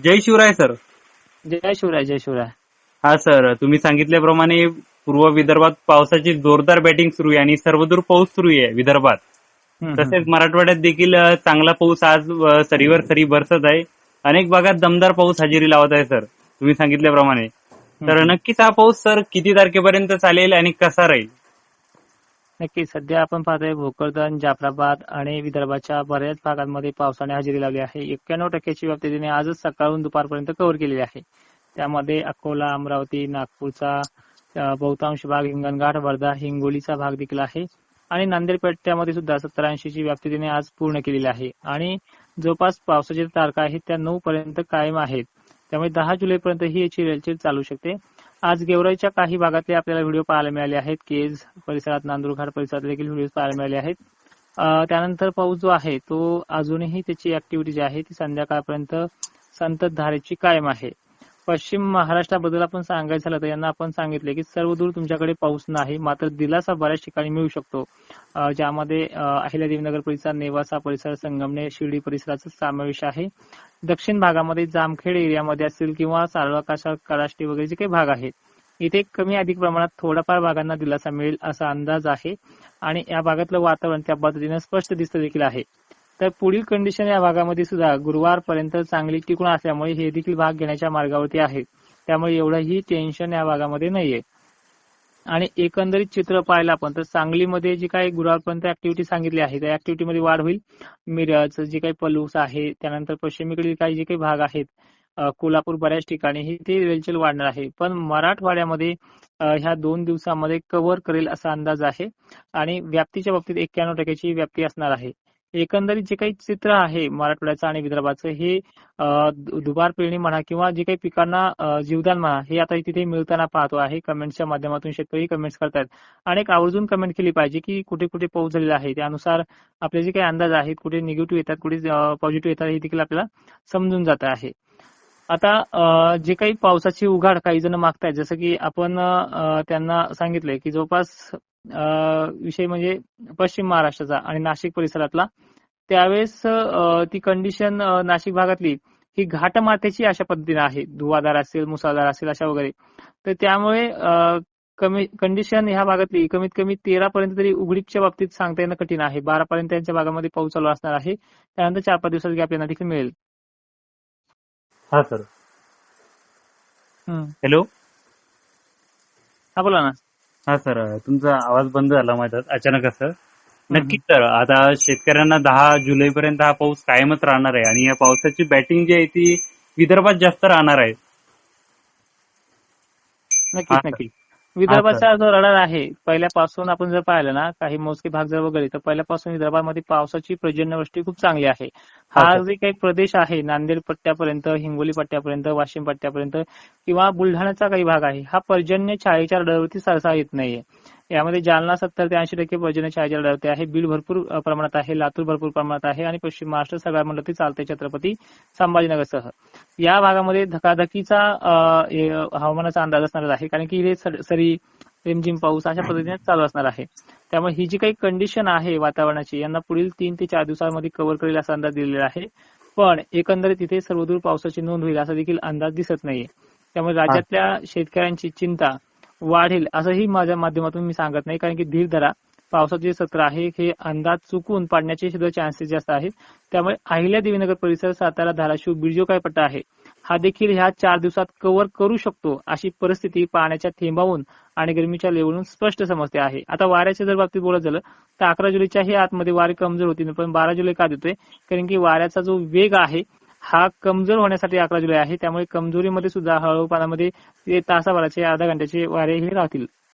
जय Shivray sir. जय शिवराय जय शिवराय. हा सर. तुम्ही सांगितल्याप्रमाणे पूर्व विदर्भात पावसाची जोरदार बॅटिंग सुरू आहे आणि सर्वदूर पाऊस सुरू आहे विदर्भात. तसेच मराठवाड्यात देखील चांगला पाऊस आज सरीवर सरी बरसत आहे. अनेक भागात दमदार पाऊस हजेरी लावत आहे सर. तुम्ही सांगितल्याप्रमाणे. तर. नक्कीच हा पाऊस सर किती तारखेपर्यंत चालेल आणि कसा राहील? नक्की. सध्या आपण पाहतोय भोकरदन जाफराबाद आणि विदर्भाच्या बऱ्याच भागांमध्ये पावसाने हजेरी लावली आहे. एक्क्याण्णव टक्क्याची व्याप्ती तिने आजच सकाळून दुपारपर्यंत कव्हर केलेली आहे. त्यामध्ये अकोला अमरावती नागपूरचा बहुतांश भाग हिंगणघाट वर्धा हिंगोलीचा भाग देखील आहे. आणि नांदेड पट्ट्यामध्ये सुद्धा सत्तर ऐंशीची व्याप्ती तिने आज पूर्ण केलेली आहे. आणि जवळपास पावसाच्या तारखा आहेत त्या नऊ पर्यंत कायम आहेत. त्यामुळे दहा जुलैपर्यंत ही याची रेलचेल चालू शकते. आज गेवराईच्या काही भागातले आपल्याला व्हिडिओ पाहायला मिळाले आहेत. केज परिसरात नांदुरघाट परिसरात देखील व्हिडिओ पाहायला मिळाले आहेत. त्यानंतर पाऊस जो आहे तो अजूनही त्याची ऍक्टिव्हिटी जी आहे ती संध्याकाळपर्यंत संततधारेची कायम आहे. पश्चिम महाराष्ट्राबद्दल आपण सांगायचं झालं तर यांना आपण सांगितले की सर्व दूर तुमच्याकडे पाऊस नाही मात्र दिलासा बऱ्याच ठिकाणी मिळू शकतो. ज्यामध्ये अहिल्यादेवीनगर परिसर नेवासा परिसर संगमने शिर्डी परिसराचा समावेश आहे. दक्षिण भागामध्ये जामखेड एरियामध्ये असतील किंवा सारवाकाशा कराष्टी वगैरे जे काही भाग आहेत इथे कमी अधिक प्रमाणात थोडाफार भागांना दिलासा मिळेल असा अंदाज आहे. आणि या भागातलं वातावरण त्या पद्धतीने स्पष्ट दिसत देखील आहे. तर पुढील कंडिशन या भागामध्ये सुद्धा गुरुवारपर्यंत चांगली टिकून असल्यामुळे हे देखील भाग घेण्याच्या मार्गावरती आहे. त्यामुळे एवढंही टेन्शन या भागामध्ये नाहीये. आणि एकंदरीत चित्र पाहिलं आपण तर सांगलीमध्ये जी काही गुरुवारपर्यंत ऍक्टिव्हिटी सांगितली आहे त्या ऍक्टिव्हिटीमध्ये वाढ होईल. मिरज जे काही पलूस आहे त्यानंतर पश्चिमेकडील काही जे काही भाग आहेत कोल्हापूर बऱ्याच ठिकाणी हे ते रेलचेल वाढणार आहे. पण मराठवाड्यामध्ये ह्या दोन दिवसामध्ये कव्हर करेल असा अंदाज आहे. आणि व्याप्तीच्या बाबतीत एक्क्याण्णव टक्क्याची व्याप्ती असणार आहे. एकंदरीत जे काही चित्र आहे मराठवाड्याचं आणि विदर्भाचं हे दुबार पेरणी म्हणा किंवा जे काही पिकांना जीवदान म्हणा हे आता तिथे मिळताना पाहतो आहे. कमेंट्सच्या माध्यमातून शेतकरी कमेंट्स करतात. आणि आवर्जून कमेंट केली पाहिजे की कुठे कुठे पाऊस झालेला आहे. त्यानुसार आपले जे काही अंदाज आहेत कुठे निगेटिव्ह येतात कुठे पॉझिटिव्ह येतात हे देखील आपल्याला समजून जात आहे. आता जे काही पावसाची उघाड काही जण मागतायत जसं की आपण त्यांना सांगितलंय की जवळपास विषय म्हणजे पश्चिम महाराष्ट्राचा आणि नाशिक परिसरातला. त्यावेळेस ती कंडिशन नाशिक भागातली ही घाट मातेची अशा पद्धतीने आहे. धुवाधार असेल मुसळधार असेल अशा वगैरे. तर त्यामुळे कमी कंडिशन ह्या भागातली कमीत कमी तेरा पर्यंत तरी उघडीपच्या बाबतीत सांगता येणं कठीण आहे. बारा पर्यंत त्यांच्या भागामध्ये पाऊस चालू असणार आहे. त्यानंतर चार पाच दिवसात गॅप यांना देखील मिळेल. हा सर. हॅलो हा बोला ना. हा सर तुमचा आवाज बंद झाला माझ्यात अचानक असं. नक्कीच सर आता शेतकऱ्यांना दहा जुलै पर्यंत हा पाऊस कायमच राहणार आहे आणि या पावसाची बॅटिंग जी आहे ती विदर्भात जास्त राहणार आहे. हा, नक्कीच. सर. विदर्भाचा जो रडार आहे पहिल्यापासून आपण जर पाहिलं ना काही मोजके भाग जर वगैरे तर पहिल्यापासून विदर्भामध्ये पावसाची पर्जन्यवृष्टी खूप चांगली आहे. हा. जे काही प्रदेश आहे नांदेड पट्ट्यापर्यंत हिंगोली पट्ट्यापर्यंत वाशिम पट्ट्यापर्यंत किंवा बुलढाण्याचा काही भाग आहे हा पर्जन्य छायेच्या रडारवरती सरसा येत नाहीये यामध्ये जालना सत्तर ते ऐंशी टक्के पर्जन्य छायेच्या रडारवरती आहे बीड भरपूर प्रमाणात आहे लातूर भरपूर प्रमाणात आहे आणि पश्चिम महाराष्ट्र सगळ्या म्हणलं तरी चालते छत्रपती संभाजीनगरसह या भागामध्ये धकाधकीचा हवामानाचा अंदाज असणार आहे कारण की हे सरी रिमझिम पाऊस अशा पद्धतीने चालू असणार आहे. त्यामुळे ही जी काही कंडिशन आहे वातावरणाची यांना पुढील तीन ते चार दिवसांमध्ये कव्हर करेल असा अंदाज दिलेला आहे. पण एकंदरीत तिथे सर्वदूर पावसाची नोंद होईल असा देखील अंदाज दिसत नाहीये. त्यामुळे राज्यातल्या शेतकऱ्यांची चिंता वाढेल असंही माझ्या माध्यमातून मी सांगत नाही कारण की धीर धरा. पावसाचे जे सत्र आहे हे अंदाज चुकून पाडण्याचे सुद्धा चान्सेस जास्त आहेत. त्यामुळे अहिल्या देवीनगर परिसर सातारा धाराशिव बिरजो काय पट्टा आहे हा देखील ह्या चार दिवसात कव्हर करू शकतो अशी परिस्थिती पाण्याच्या थेंबावून आणि गरमीच्या लेवलून स्पष्ट समजते आहे. आता वाऱ्याच्या जर बाबतीत बोलत झालं तर अकरा जुलैच्याही आतमध्ये वारे कमजोर होती पण बारा जुलै का देतोय? कारण की वाऱ्याचा जो वेग आहे हा कमजोर होण्यासाठी अकरा जुलै आहे. त्यामुळे कमजोरीमध्ये सुद्धा हळूपणामध्ये ते तासाभराचे अर्धा घंट्याचे वारे हे राहतील.